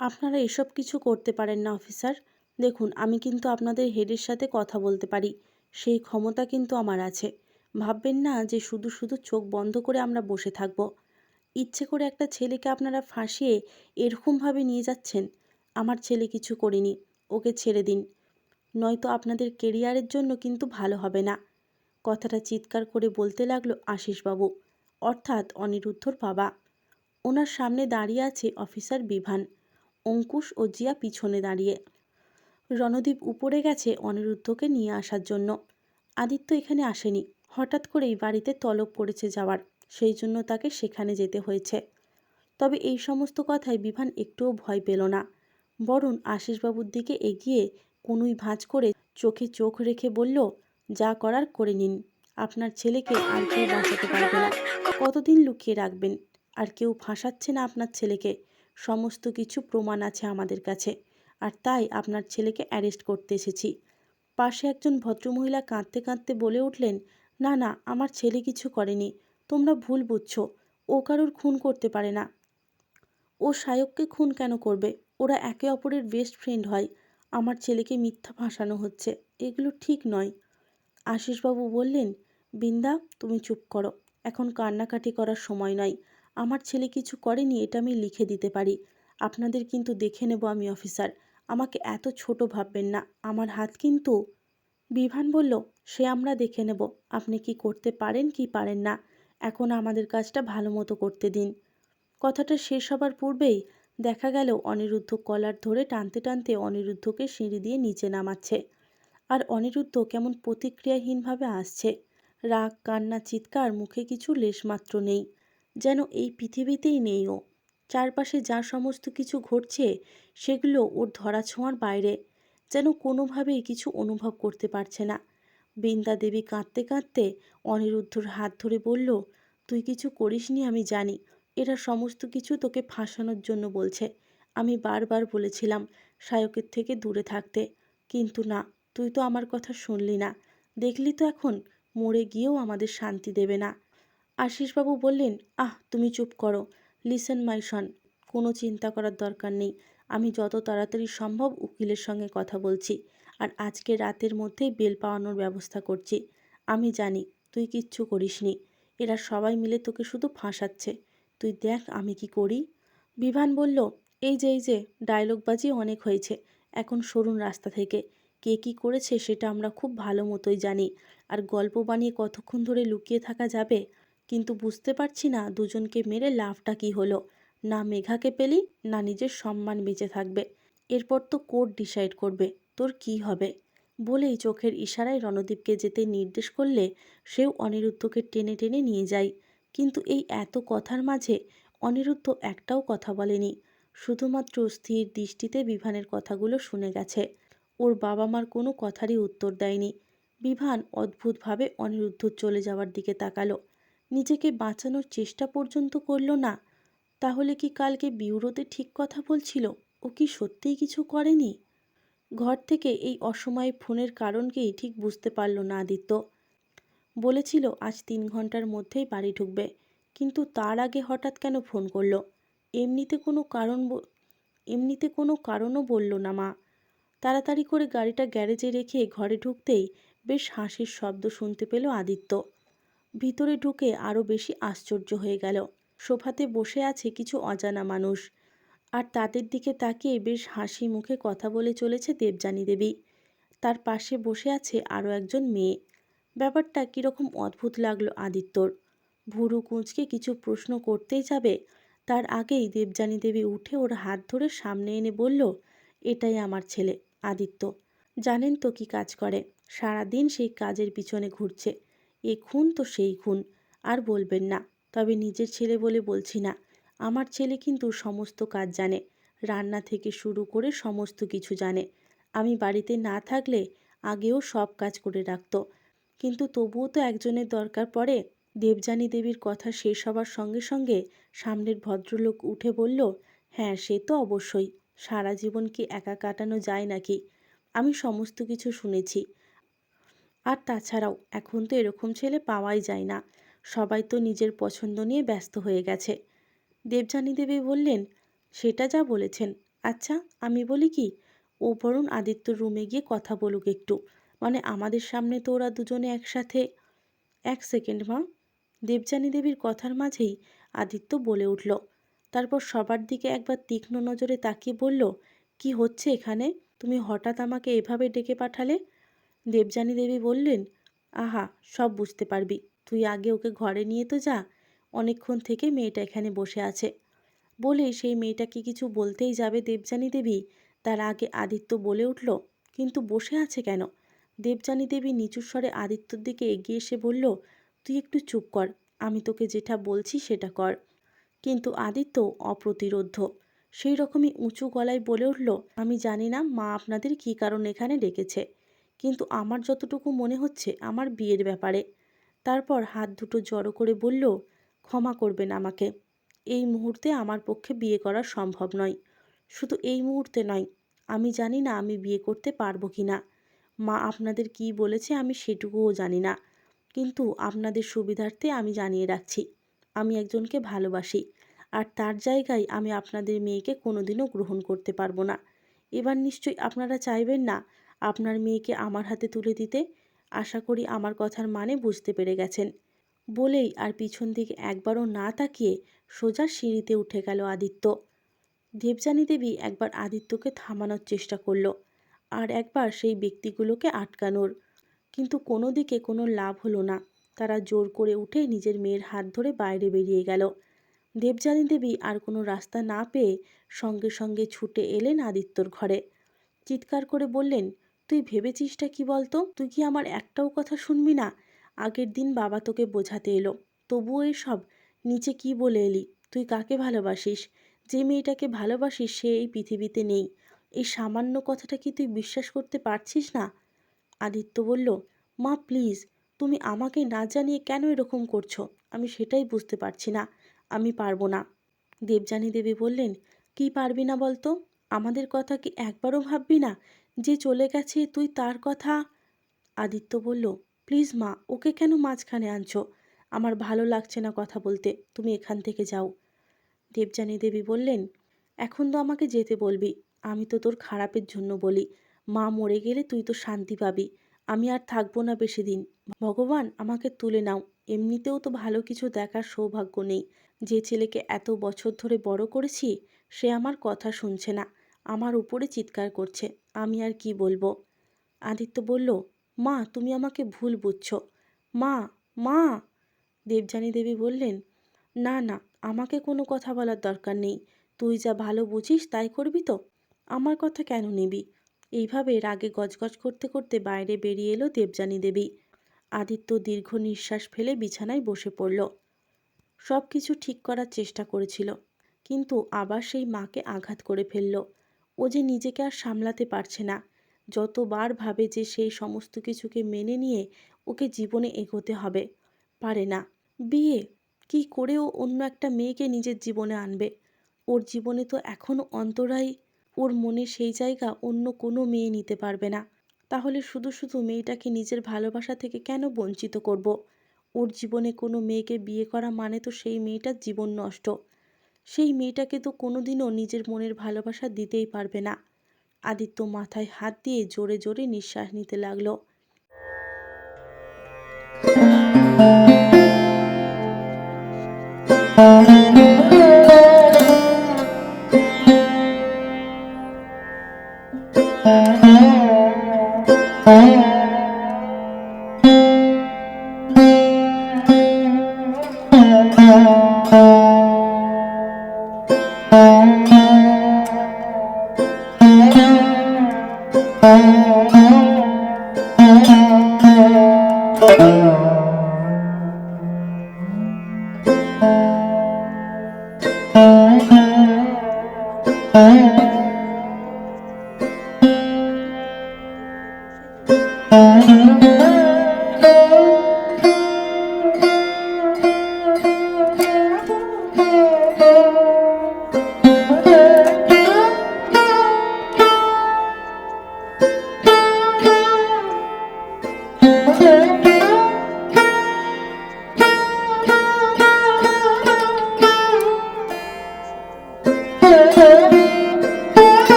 আপনারা এসব কিছু করতে পারেন না, অফিসার। দেখুন, আমি কিন্তু আপনাদের হেডের সাথে কথা বলতে পারি। সেই ক্ষমতা কিন্তু আমার আছে। ভাববেন না যে শুধু শুধু চোখ বন্ধ করে আমরা বসে থাকব। ইচ্ছে করে একটা ছেলেকে আপনারা ফাঁসিয়ে এরকমভাবে নিয়ে যাচ্ছেন? আমার ছেলে কিছু করেনি। ওকে ছেড়ে দিন। নয়তো আপনাদের কেরিয়ারের জন্য কিন্তু ভালো হবে না। কথাটা চিৎকার করে বলতে লাগল আশিসবাবু। অর্থাৎ অনিরুদ্ধর বাবা। ওনার সামনে দাঁড়িয়ে আছে অফিসার বিভান। অঙ্কুশ ও জিয়া পিছনে দাঁড়িয়ে। রণদীপ উপরে গেছে অনিরুদ্ধকে নিয়ে আসার জন্য। আদিত্য এখানে আসেনি। হঠাৎ করেই বাড়িতে তলব পড়েছে যাওয়ার। সেই জন্য তাকে সেখানে যেতে হয়েছে। তবে এই সমস্ত কথায় বিভান একটুও ভয় পেল না। বরং আশিসবাবুর দিকে এগিয়ে কোনুই ভাঁজ করে চোখে চোখ রেখে বলল, যা করার করে নিন। আপনার ছেলেকে আর কেউ বাঁচাতে পারবে না। কতদিন লুকিয়ে রাখবেন? আর কেউ ফাঁসাচ্ছে না আপনার ছেলেকে। সমস্ত কিছু প্রমাণ আছে আমাদের কাছে। আর তাই আপনার ছেলেকে অ্যারেস্ট করতে এসেছি। পাশে একজন ভদ্রমহিলা কাঁদতে কাঁদতে বলে উঠলেন, না না, আমার ছেলে কিছু করেনি, তোমরা ভুল বুঝছ, ও কারোর খুন করতে পারে না। ও সায়ককে খুন কেন করবে? ওরা একে অপরের বেস্ট ফ্রেন্ড হয়, আমার ছেলেকে মিথ্যা ফাঁসানো হচ্ছে, এগুলো ঠিক নয়। আশিসবাবু বললেন, বিন্দা, তুমি চুপ করো, এখন কান্নাকাটি করার সময় নয়। আমার ছেলে কিছু করেনি, এটা আমি লিখে দিতে পারি। আপনাদের কিন্তু দেখে নেব আমি, অফিসার। আমাকে এত ছোট ভাববেন না। আমার হাত কিন্তু। বিভান বলল, সে আমরা দেখে নেব। আপনি কি করতে পারেন কি পারেন না? এখন আমাদের কাজটা ভালো মতো করতে দিন। কথাটা শেষ হবার পূর্বেই দেখা গেল, অনিরুদ্ধ কলার ধরে টানতে টানতে অনিরুদ্ধকে সিঁড়ি দিয়ে নিচে নামাচ্ছে। আর অনিরুদ্ধ কেমন প্রতিক্রিয়াহীনভাবে আসছে। রাগ, কান্না, চিৎকার, মুখে কিছু লেশমাত্র নেই। যেন এই পৃথিবীতেই নেই ও। চারপাশে যা সমস্ত কিছু ঘটছে, সেগুলো ওর ধরাছোঁয়ার বাইরে। যেন কোনোভাবেই কিছু অনুভব করতে পারছে না। বৃন্দা দেবী কাঁদতে কাঁদতে অনিরুদ্ধর হাত ধরে বলল, তুই কিছু করিসনি আমি জানি। এরা সমস্ত কিছু তোকে ফাঁসানোর জন্য বলছে। আমি বারবার বলেছিলাম সায়কের থেকে দূরে থাকতে। কিন্তু না, তুই তো আমার কথা শুনলি না। দেখলি তো এখন, মরে গিয়েও আমাদের শান্তি দেবে না। আশিসবাবু বললেন, আহ, তুমি চুপ করো। লিসেন মাই সন কোনো চিন্তা করার দরকার নেই। আমি যত তাড়াতাড়ি সম্ভব উকিলের সঙ্গে কথা বলছি আর আজকে রাতের মধ্যেই বেল পাওয়ানোর ব্যবস্থা করছি। আমি জানি তুই কিচ্ছু করিসনি। এরা সবাই মিলে তোকে শুধু ফাঁসাচ্ছে। তুই দেখ আমি কি করি? বিভান বলল, এই যে এই যে ডায়লগবাজি অনেক হয়েছে। এখন সরুন রাস্তা থেকে। কে কি করেছে সেটা আমরা খুব ভালো মতোই জানি। আর গল্প বানিয়ে কতক্ষণ ধরে লুকিয়ে থাকা যাবে কিন্তু বুঝতে পারছি না দুজনকে মেরে লাভটা কি হলো। না মেঘাকে পেলি, না নিজের সম্মান বেঁচে থাকবে। এরপর তো কোর্ট ডিসাইড করবে, তোর কি হবে? বলেই চোখের ইশারায় রণদীপকে যেতে নির্দেশ করলে সেও অনিরুদ্ধকে টেনে টেনে নিয়ে যায়। কিন্তু এই এত কথার মাঝে অনিরুদ্ধ একটাও কথা বলেনি। শুধুমাত্র স্থির দৃষ্টিতে বিভানের কথাগুলো শুনে গেছে। ওর বাবা মার কোনো কথারই উত্তর দেয়নি। বিভান অদ্ভুতভাবে অনিরুদ্ধ চলে যাওয়ার দিকে তাকালো। নিজেকে বাঁচানোর চেষ্টা পর্যন্ত করল না। তাহলে কি কালকে বিউরোতে ঠিক কথা বলছিল? ও কি সত্যিই কিছু করেনি? ঘর থেকে এই অসময়ে ফোনের কারণকেই ঠিক বুঝতে পারল না আদিত্য। বলেছিল, আজ তিন ঘণ্টার মধ্যেই বাড়ি ঢুকবে। কিন্তু তার আগে হঠাৎ কেন ফোন করল? এমনিতে কোনো কারণ এমনিতে কোনো কারণও বলল না মা। তাড়াতাড়ি করে গাড়িটা গ্যারেজে রেখে ঘরে ঢুকতেই বেশ হাসির শব্দ শুনতে পেল আদিত্য। ভিতরে ঢুকে আরও বেশি আশ্চর্য হয়ে গেল। সোফাতে বসে আছে কিছু অজানা মানুষ। আর তাদের দিকে তাকিয়ে বেশ হাসি মুখে কথা বলে চলেছে দেবযানী দেবী। তার পাশে বসে আছে আরও একজন মেয়ে। ব্যাপারটা কীরকম অদ্ভুত লাগল আদিত্যর। ভুরু কুঁচকে কিছু প্রশ্ন করতেই যাবে। তার আগেই দেবযানী দেবী উঠে ওর হাত ধরে সামনে এনে বলল, এটাই আমার ছেলে, আদিত্য। জানেন তো কি কাজ করে? সারাদিন সেই কাজের পিছনে ঘুরছে। এ খুন তো সেই খুন, আর বলবেন না। তবে নিজের ছেলে বলে বলছি না। আমার ছেলে কিন্তু সমস্ত কাজ জানে, রান্না থেকে শুরু করে সমস্ত কিছু জানে। আমি বাড়িতে না থাকলে আগেও সব কাজ করে রাখত। কিন্তু তবুও তো একজনের দরকার পড়ে। দেবযানী দেবীর কথা শেষ হবার সঙ্গে সঙ্গে সামনের ভদ্রলোক উঠে বলল হ্যাঁ সে তো অবশ্যই। সারা জীবন কি একা কাটানো যায় নাকি? আমি সমস্ত কিছু শুনেছি। আর তাছাড়াও এখন তো এরকম ছেলে পাওয়াই যায় না। সবাই তো নিজের পছন্দ নিয়ে ব্যস্ত হয়ে গেছে। দেবযানী দেবী বললেন, সেটা যা বলেছেন। আচ্ছা আমি বলি কি, ও বরং আদিত্যর রুমে গিয়ে কথা বলুক একটু। মানে আমাদের সামনে তো ওরা দুজনে একসাথে এক সেকেন্ড, মা দেবযানী দেবীর কথার মাঝেই আদিত্য বলে উঠল। তারপর সবার দিকে একবার তীক্ষ্ণ নজরে তাকিয়ে বলল, কি হচ্ছে এখানে? তুমি হঠাৎ আমাকে এভাবে ডেকে পাঠালে? দেবযানী দেবী বললেন, আহা, সব বুঝতে পারবি। তুই আগে ওকে ঘরে নিয়ে তো যা, অনেকক্ষণ থেকে মেয়েটা এখানে বসে আছে বলে সেই মেয়েটাকে কিছু বলতেই যাবে দেবযানী দেবী। তার আগে আদিত্য বলে উঠল, কিন্তু বসে আছে কেন দেবযানী দেবী নিচু স্বরে আদিত্যর দিকে এগিয়ে এসে বলল, তুই একটু চুপ কর, আমি তোকে যেটা বলছি সেটা কর কিন্তু আদিত্য অপ্রতিরোধ্য, সেই রকমই উঁচু গলায় বলে উঠল, আমি জানি না মা আপনাদের কী কারণ এখানে ডেকেছে। কিন্তু আমার যতটুকু মনে হচ্ছে আমার বিয়ের ব্যাপারে। তারপর হাত দুটো জড়ো করে বলল, ক্ষমা করবেন আমাকে। এই মুহূর্তে আমার পক্ষে বিয়ে করা সম্ভব নয়। শুধু এই মুহূর্তে নয়, আমি জানি না আমি বিয়ে করতে পারব কি না। মা আপনাদের কি বলেছে আমি সেটুকুও জানি না। কিন্তু আপনাদের সুবিধার্থে আমি জানিয়ে রাখছি। আমি একজনকে ভালোবাসি। আর তার জায়গায় আমি আপনাদের মেয়েকে কোনোদিনও গ্রহণ করতে পারব না। এবার নিশ্চয়ই আপনারা চাইবেন না আপনার মেয়েকে আমার হাতে তুলে দিতে, আশা করি আমার কথার মানে বুঝতে পেরে গেছেন। বলেই আর পিছন দিকে একবারও না তাকিয়ে সোজা সিঁড়িতে উঠে গেল আদিত্য। দেবযানী দেবী একবার আদিত্যকে থামানোর চেষ্টা করল আর একবার সেই ব্যক্তিগুলোকে আটকানোর। কিন্তু কোনো দিকে কোনো লাভ হলো না। তারা জোর করে উঠে নিজের মেয়ের হাত ধরে বাইরে বেরিয়ে গেল। দেবযানী দেবী আর কোনো রাস্তা না পেয়ে সঙ্গে সঙ্গে ছুটে এলেন আদিত্যর ঘরে। চিৎকার করে বললেন তুই ভেবেছিসটা কি বলতো? তুই কি আমার একটাও কথা শুনবি না? আগের দিন বাবা তোকে বোঝাতে এলো। তবুও এসব, নিচে কি বলে এলি? তুই কাকে ভালোবাসিস? যে মেয়েটাকে ভালোবাসিস, সে এই পৃথিবীতে নেই। এই সামান্য কথাটা কি তুই বিশ্বাস করতে পারছিস না? আদিত্য বলল, মা প্লিজ তুমি আমাকে না জানিয়ে কেন এরকম করছ? আমি সেটাই বুঝতে পারছি না। আমি পারব না। দেবযানী দেবী বললেন, কি পারবি না বলতো? আমাদের কথা কি একবারও ভাববি না? যে চলে গেছে, তুই তার কথা? আদিত্য বলল, প্লিজ মা, ওকে কেন মাঝখানে আনছো? আমার ভালো লাগছে না কথা বলতে, তুমি এখান থেকে যাও। দেবযানী দেবী বললেন, এখন তো আমাকে যেতে বলবি, আমি তো তোর খারাপের জন্য বলি। মা মরে গেলে তুই তো শান্তি পাবি, আমি আর থাকব না বেশি দিন। ভগবান, আমাকে তুলে নাও, এমনিতেও তো ভালো কিছু দেখার সৌভাগ্য নেই। যে ছেলেকে এত বছর ধরে বড় করেছি, সে আমার কথা শুনছে না, আমার উপরে চিৎকার করছে। আমি আর কি বলব? আদিত্য বলল, মা, তুমি আমাকে ভুল বুঝছ। মা মা! দেবযানী দেবী বললেন, না না, আমাকে কোনো কথা বলার দরকার নেই। তুই যা ভালো বুঝিস তাই করবি তো। আমার কথা কেন নিবি? এইভাবে রাগে গজগজ করতে করতে বাইরে বেরিয়ে এলো দেবযানী দেবী। আদিত্য দীর্ঘ নিঃশ্বাস ফেলে বিছানায় বসে পড়ল। সব কিছু ঠিক করার চেষ্টা করেছিল, কিন্তু আবার সেই মাকে আঘাত করে ফেলল। ও যে নিজেকে আর সামলাতে পারছে না। যতবার ভাবে যে সেই সমস্ত কিছুকে মেনে নিয়ে ওকে জীবনে এগোতে হবে, পারে না। বিয়ে? কি করে ও অন্য একটা মেয়েকে নিজের জীবনে আনবে? ওর জীবনে তো এখনও অন্তরাই ওর মনে সেই জায়গা অন্য কোনো মেয়ে নিতে পারবে না। তাহলে শুধু শুধু মেয়েটাকে নিজের ভালোবাসা থেকে কেন বঞ্চিত করব। ওর জীবনে কোনো মেয়েকে বিয়ে করা মানে তো সেই মেয়েটার জীবন নষ্ট। সেই মেয়েটাকে তো কোনোদিনও নিজের মনের ভালোবাসা দিতেই পারবে না। আদিত্য মাথায় হাত দিয়ে জোরে জোরে নিঃশ্বাস নিতে লাগল।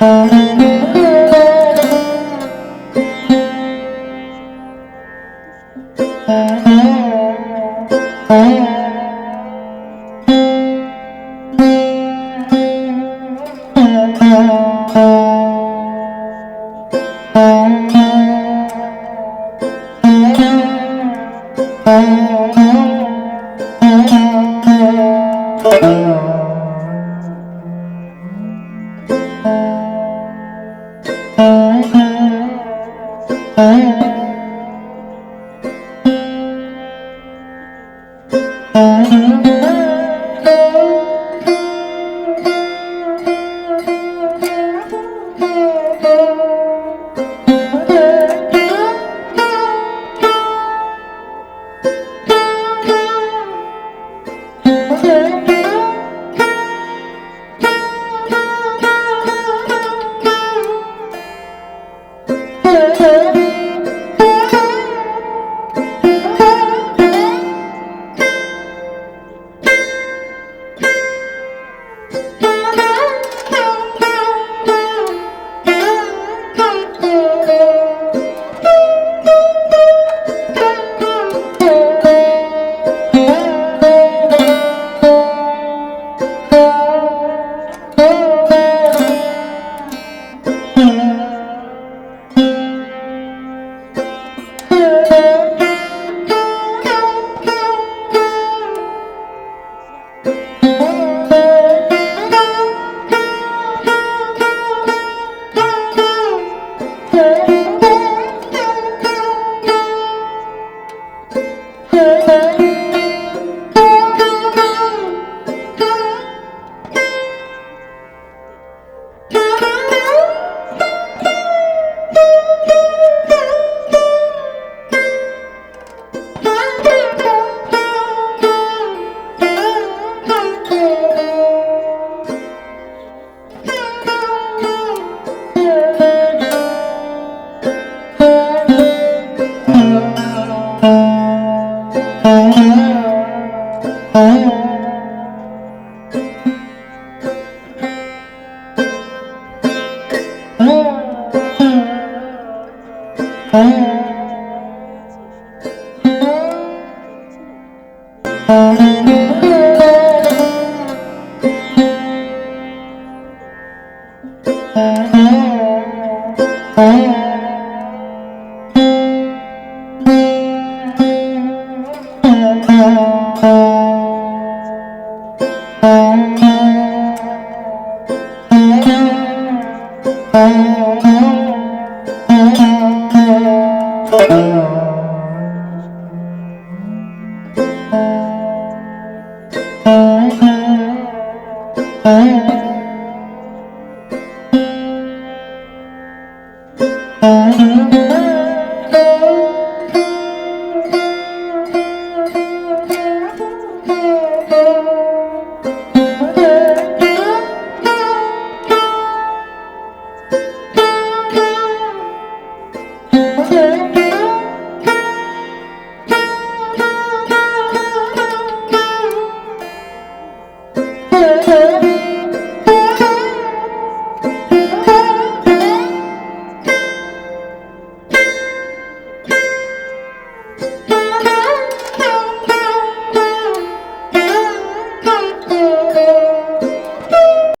Música